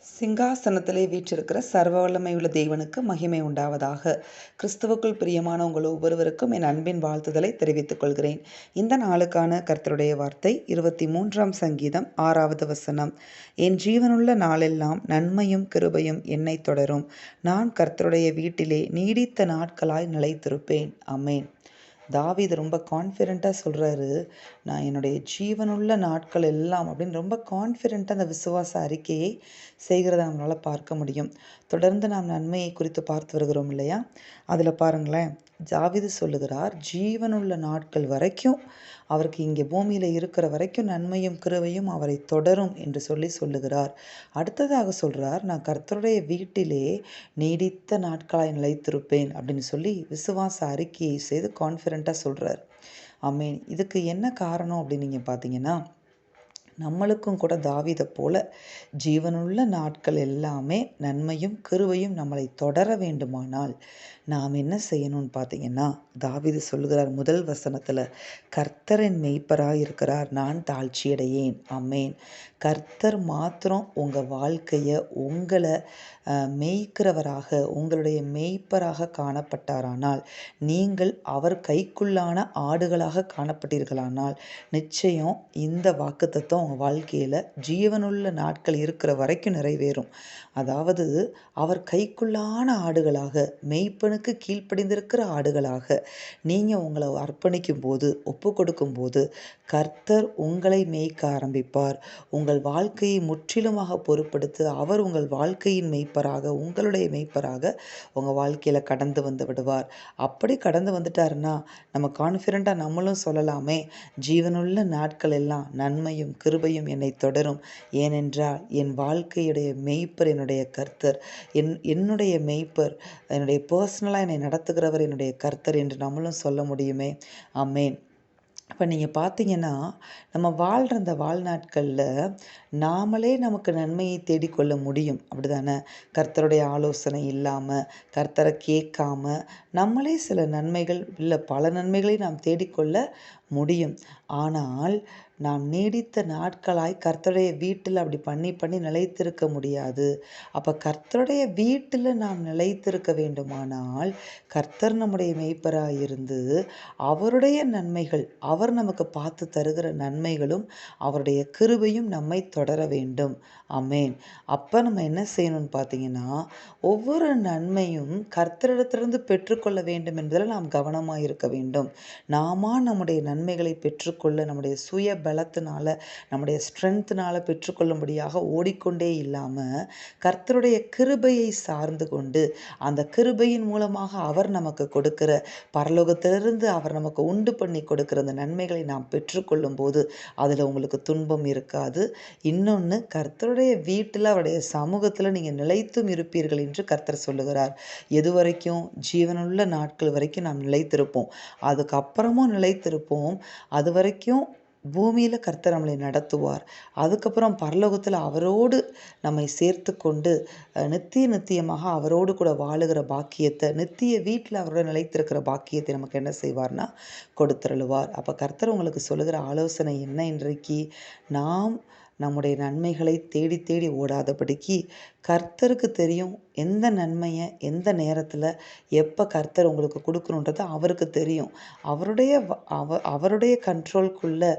சிங்காசனத்திலே வீற்றிருக்கிற சர்வ வல்லமையுள்ள தேவனுக்கு மகிமை உண்டாவதாக. கிறிஸ்துவுக்குள் பிரியமான உங்கள் ஒவ்வொருவருக்கும் என் அன்பின் வாழ்த்துதலை தெரிவித்துக் கொள்கிறேன். இந்த நாளுக்கான கர்த்தருடைய வார்த்தை இருபத்தி மூன்றாம் சங்கீதம் ஆறாவது வசனம். என் ஜீவனுள்ள நாளெல்லாம் நன்மையும் கிருபையும் என்னை தொடரும். நான் கர்த்தருடைய வீட்டிலே நீடித்த நாட்களாய் நிலைத்திருப்பேன். அமேன் தாவீது ரொம்ப கான்ஃபிடெண்ட்டாக சொல்கிறாரு நான் என்னுடைய ஜீவனுள்ள நாட்கள் எல்லாம் அப்படின்னு ரொம்ப கான்ஃபிடென்ட்டாக அந்த விசுவாச அறிக்கையை செய்கிறத நம்மளால் பார்க்க முடியும். தொடர்ந்து நாம் நன்மையை குறித்து பார்த்து வருகிறோம் இல்லையா? அதில் பாருங்களேன். ஜாவிது சொல்லுகிறார் ஜீவனுள்ள நாட்கள் வரைக்கும் அவருக்கு இங்கே பூமியில் இருக்கிற வரைக்கும் நன்மையும் கிருவையும் அவரை தொடரும் என்று சொல்லி சொல்லுகிறார். அடுத்ததாக சொல்கிறார் நான் கர்த்தருடைய வீட்டிலே நீடித்த நாட்களாய் நிலைத்திருப்பேன் அப்படின்னு சொல்லி விசுவாச அறிக்கையை செய்து கான்ஃபிடண்ட்டாக சொல்கிறார் ஆமீன் இதுக்கு என்ன காரணம் அப்படின்னு நீங்கள் பார்த்தீங்கன்னா நம்மளுக்கும் கூட தாவிதை போல ஜீவனுள்ள நாட்கள் எல்லாமே நன்மையும் கிருவையும் நம்மளை தொடர வேண்டுமானால் நாம் என்ன செய்யணும்னு பார்த்தீங்கன்னா தாவிது சொல்லுகிறார் முதல் வசனத்தில் கர்த்தரின் மெய்ப்பராக இருக்கிறார் நான் தாழ்ச்சியடையேன். அம்மேன் கர்த்தர் மாத்திரம் உங்கள் வாழ்க்கையை உங்களை மெய்க்கிறவராக உங்களுடைய மெய்ப்பராக காணப்பட்டாரானால் நீங்கள் அவர் கைக்குள்ளான ஆடுகளாக காணப்பட்டீர்களானால் நிச்சயம் இந்த வாக்குத்தத்தம் உங்கள் வாழ்க்கையில் ஜீவனுள்ள நாட்கள் இருக்கிற வரைக்கும் நிறைவேறும். அதாவது அவர் கைக்குள்ளான ஆடுகளாக மெய்ப்பனுக்கு கீழ்ப்படிந்திருக்கிற ஆடுகளாக நீங்கள் உங்களை அர்ப்பணிக்கும் போது ஒப்பு கொடுக்கும் போது கர்த்தர் உங்களை மேய்க்க ஆரம்பிப்பார். உங்கள் வாழ்க்கையை முற்றிலுமாக பொறுப்படுத்து அவர் உங்கள் வாழ்க்கையின் மெய்ப்பராக உங்களுடைய மெய்ப்பராக உங்கள் வாழ்க்கையில் கடந்து வந்து விடுவார். அப்படி கடந்து வந்துட்டாருன்னா நம்ம கான்ஃபிடண்ட்டாக நம்மளும் சொல்லலாமே ஜீவனுள்ள நாட்கள் எல்லாம் நன்மையும் கிருபையும் என்னை தொடரும். ஏனென்றால் என் வாழ்க்கையுடைய மெய்ப்பர் என்னுடைய கர்த்தர் என் என்னுடைய மெய்ப்பர் என்னுடைய பர்சனலாக என்னை நடத்துகிறவர் என்னுடைய கர்த்தர் என்று நம்மளும் சொல்ல முடியுமே. அம்மேன் இப்போ நீங்கள் பார்த்தீங்கன்னா நம்ம வாழ்கிற அந்த வாழ்நாட்களில் நாமளே நமக்கு நன்மையை தேடிக்கொள்ள முடியும். அப்படி தானே கர்த்தருடைய ஆலோசனை இல்லாமல் கர்த்தரை கேட்காம நம்மளே சில நன்மைகள் இல்லை பல நன்மைகளை நாம் தேடிக்கொள்ள முடியும். ஆனால் நாம் நீடித்த நாட்களாய் கர்த்தருடைய வீட்டில் அப்படி பண்ணி பண்ணி நிலைத்திருக்க முடியாது. அப்போ கர்த்தருடைய வீட்டில் நாம் நிலைத்திருக்க வேண்டுமானால் கர்த்தர் நம்முடைய மெய்ப்பராக இருந்து அவருடைய நன்மைகள் அவர் நமக்கு பார்த்து தருகிற நன்மைகளும் அவருடைய கிருபையும் நம்மை தொடர வேண்டும். அமேன் அப்போ நம்ம என்ன செய்யணும்னு பார்த்தீங்கன்னா ஒவ்வொரு நன்மையும் கர்த்தரிடத்திலிருந்து பெற்றுக்கொள்ள வேண்டும் என்பதில் நாம் கவனமாக இருக்க வேண்டும். நாம நம்முடைய நன்மைகளை பெற்றுக்கொள்ள நம்முடைய சுய பலத்தினால நம்முடைய ஸ்ட்ரென்த்னால பெற்றுக்கொள்ளும்படியாக ஓடிக்கொண்டே இல்லாமல் கர்த்தருடைய கிருபையை சார்ந்து கொண்டு அந்த கிருபையின் மூலமாக அவர் நமக்கு கொடுக்கிற பரலோகத்திலிருந்து அவர் நமக்கு உண்டு பண்ணி கொடுக்கிற அந்த நன்மைகளை நாம் பெற்றுக்கொள்ளும் போது அதில் உங்களுக்கு துன்பம் இருக்காது. இன்னொன்று கர்த்தருடைய வீட்டில் அவருடைய சமூகத்தில் நீங்கள் நிலைத்தும் இருப்பீர்கள் என்று கர்த்தர் சொல்லுகிறார். எது வரைக்கும் ஜீவனுள்ள நாட்கள் வரைக்கும் நாம் நிலைத்திருப்போம். அதுக்கப்புறமும் நிலைத்திருப்போம். அது வரைக்கும் பூமியில் கர்த்தர் நம்மளை நடத்துவார். அதுக்கப்புறம் பரலோகத்தில் அவரோடு நம்மை சேர்த்து கொண்டு நித்திய நித்தியமாக அவரோடு கூட வாழுகிற பாக்கியத்தை நித்திய வீட்டில் அவரோட நிலைத்திருக்கிற பாக்கியத்தை நமக்கு என்ன செய்வார்னா கொடுத்துருளுவார். அப்போ கர்த்தர் உங்களுக்கு சொல்லுகிற ஆலோசனை என்ன இன்றைக்கு? நாம் நம்முடைய நன்மைகளை தேடி தேடி ஓடாதபடிக்கு கர்த்தருக்கு தெரியும் எந்த நன்மையை எந்த நேரத்தில் எப்போ கர்த்தர் உங்களுக்கு கொடுக்கணுன்றது அவருக்கு தெரியும். அவருடைய அவ அவருடைய கண்ட்ரோல்குள்ளே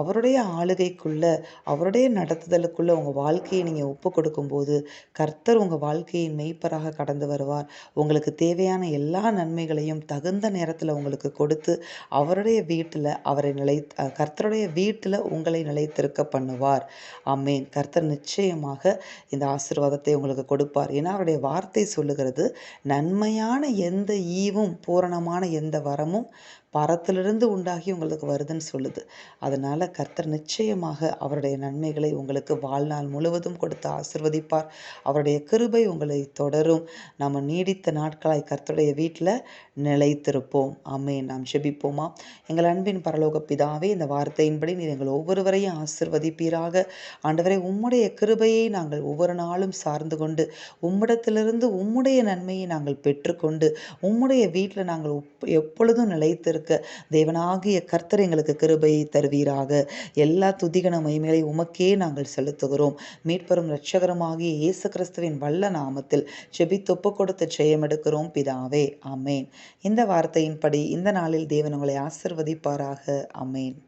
அவருடைய ஆளுகைக்குள்ளே அவருடைய நடத்துதலுக்குள்ளே உங்கள் வாழ்க்கையை நீங்கள் ஒப்பு கொடுக்கும்போது கர்த்தர் உங்கள் வாழ்க்கையின் மெய்ப்பராக கடந்து வருவார். உங்களுக்கு தேவையான எல்லா நன்மைகளையும் தகுந்த நேரத்தில் உங்களுக்கு கொடுத்து அவருடைய வீட்டில் அவரை நிலை கர்த்தருடைய வீட்டில் உங்களை நிலைத்திருக்க பண்ணுவார். அம்மேன் கர்த்தர் நிச்சயமாக இந்த ஆசீர்வாதத்தை உங்களுக்கு கொடுப்பார். ஏன்னா அவருடைய வார்த்தை சொல்லுகிறது நன்மையான எந்த ஈவும் பூரணமான எந்த வரமும் பரத்திலிருந்து உண்டாகி உங்களுக்கு வருதுன்னு சொல்லுது. அதனால் கர்த்தர் நிச்சயமாக அவருடைய நன்மைகளை உங்களுக்கு வாழ்நாள் முழுவதும் கொடுத்து ஆசிர்வதிப்பார். அவருடைய கிருபை உங்களை தொடரும். நம்ம நீடித்த நாட்களாய் கர்த்தருடைய வீட்டில் நிலைத்திருப்போம். அம்மே நாம் செபிப்போமா எங்கள் அன்பின் பரலோக பிதாவே இந்த வார்த்தையின்படி நீர் எங்கள் ஒவ்வொருவரையும் ஆசிர்வதிப்பீராக. ஆண்டவரை உம்முடைய கிருபையை நாங்கள் ஒவ்வொரு நாளும் சார்ந்து கொண்டு உம்மிடத்திலிருந்து உம்முடைய நன்மையை நாங்கள் பெற்றுக்கொண்டு உம்முடைய வீட்டில் நாங்கள் எப்பொழுதும் நிலைத்திருக்க தேவனாகிய கர்த்தர் எங்களுக்கு கிருபையை தருவீராக. எல்லா துதிகன மைமேலை உமக்கே நாங்கள் செலுத்துகிறோம். மீட்பெரும் இரட்சகரமாகிய இயேசு கிறிஸ்துவின் வல்ல நாமத்தில் செபித்தொப்பு கொடுத்து ஜெயமெடுக்கிறோம். பிதாவே அமேன் இந்த வார்த்தையின்படி இந்த நாளில் தேவன் உங்களை ஆசிர்வதிப்பாராக. அமேன்